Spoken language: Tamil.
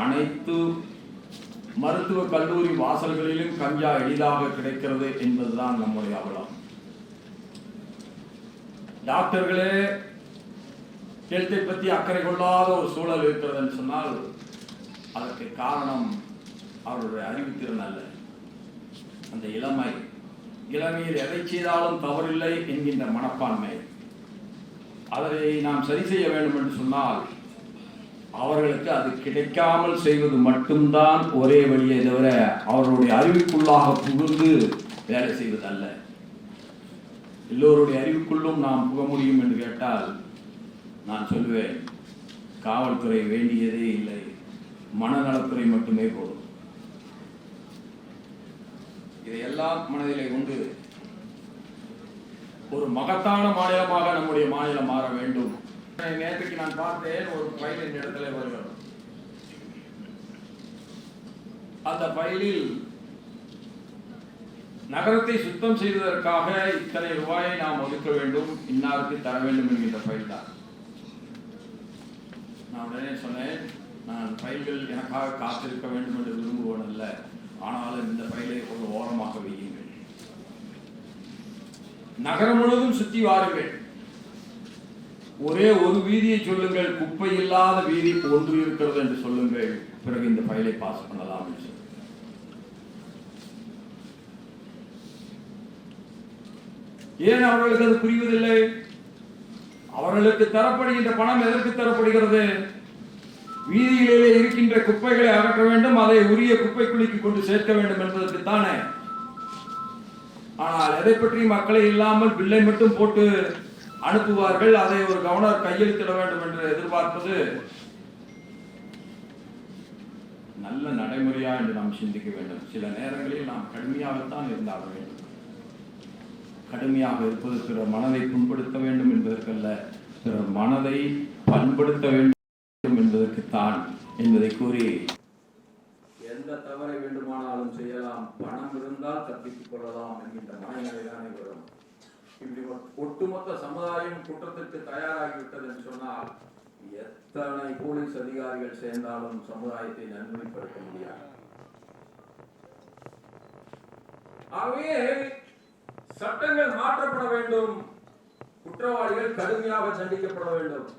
அனைத்து மருத்துவ கல்லூரி வாசல்களிலும் கஞ்சா எளிதாக கிடைக்கிறது என்பதுதான் நம்முடைய அவலம். டாக்டர்களே ஹெல்த்தை பற்றி அக்கறை கொள்ளாத ஒரு சூழல் இருக்கிறதுன்னு சொன்னால் அதற்கு காரணம் அவருடைய அறிவுத்திறன் அல்ல. அந்த இளமை இளமையில் எதை செய்தாலும் தவறில்லை என்கின்ற மனப்பான்மை. அதை நாம் சரி செய்ய வேண்டும் என்று சொன்னால் அவர்களுக்கு அது கிடைக்காமல் செய்வது மட்டும்தான் ஒரே வழியை தவிர அவர்களுடைய அறிவுக்குள்ளாக புகுந்து வேலை செய்வது அல்ல எல்லோருடைய அறிவுக்குள்ளும் நாம் புக முடியும் என்று கேட்டால் நான் சொல்லுவேன் காவல்துறை வேண்டியதே இல்லை. மனநலத்துறை மட்டுமே போதும். இதையெல்லாம் மனதிலே கொண்டு ஒரு மகத்தான மாநிலமாக நம்முடைய மாநிலம் மாற வேண்டும். நேற்றுக்கு நான் பார்த்தேன் ஒரு ஃபைல் இந்த இடத்துல வருகிறது அந்த ஃபைலில் நகரத்தை சுத்தம் செய்வதற்காக இத்தனை ரூபாயை நாம் ஒதுக்க வேண்டும் இன்னாருக்கு தர வேண்டும் என்கின்ற ஃபைல் தான் நான் உடனே சொன்னேன் நான் ஃபைல்கள் எனக்காக காத்திருக்க வேண்டும் என்று விரும்புவன் அல்ல ஆனாலும் இந்த ஃபைலை ஒரு ஓரமாக வையுங்கள். நகரம் முழுவதும் சுற்றி வாருங்கள். ஒரே ஒரு வீதியை சொல்லுங்கள் குப்பை இல்லாத வீதி ஒன்று இருக்கிறது என்று சொல்லுங்கள். பிறகு இந்த ஃபைலை பாஸ் பண்ணலாம் என்று ஏன் அவர்களுக்கு அது புரிவதில்லை? அவர்களுக்கு தரப்படுகின்ற பணம் எதற்கு தரப்படுகிறது? வீதிகளிலே இருக்கின்ற குப்பைகளை அகற்ற வேண்டும் அதை உரிய குப்பை குழிக்கு கொண்டு சேர்க்க வேண்டும் என்பதற்கு தானே ஆனால் எதை பற்றி மக்களை இல்லாமல் பில்லை மட்டும் போட்டு அனுப்புவார்கள் அதை ஒரு கவர்னர் கையெழுத்திட வேண்டும் என்று எதிர்பார்ப்பது நல்ல நடைமுறையா என்று நாம் சிந்திக்க வேண்டும். சில நேரங்களில் நாம் கடுமையாகத்தான் இருந்தாக வேண்டும். கடுமையாக இருப்பது பிற மனதை புண்படுத்த வேண்டும் என்பதற்கல்ல பிற மனதை பண்படுத்த வேண்டும் என்பதற்குத்தான் என்பதை கூறி எந்த தவறை வேண்டுமானாலும் செய்யலாம். பணம் இருந்தால் தப்பித்துக் கொள்ளலாம் என்கின்ற மனநிலைதானே வரும். ஒட்டுமொத்த சமுதாயம் குற்றத்திற்கு தயாராகிவிட்டது என்று சொன்னால் எத்தனை போலீஸ் அதிகாரிகள் சேர்ந்தாலும் சமுதாயத்தை நன்மைப்படுத்த முடியாது. ஆகவே சட்டங்கள் மாற்றப்பட வேண்டும். குற்றவாளிகள் கடுமையாக தண்டிக்கப்பட வேண்டும்.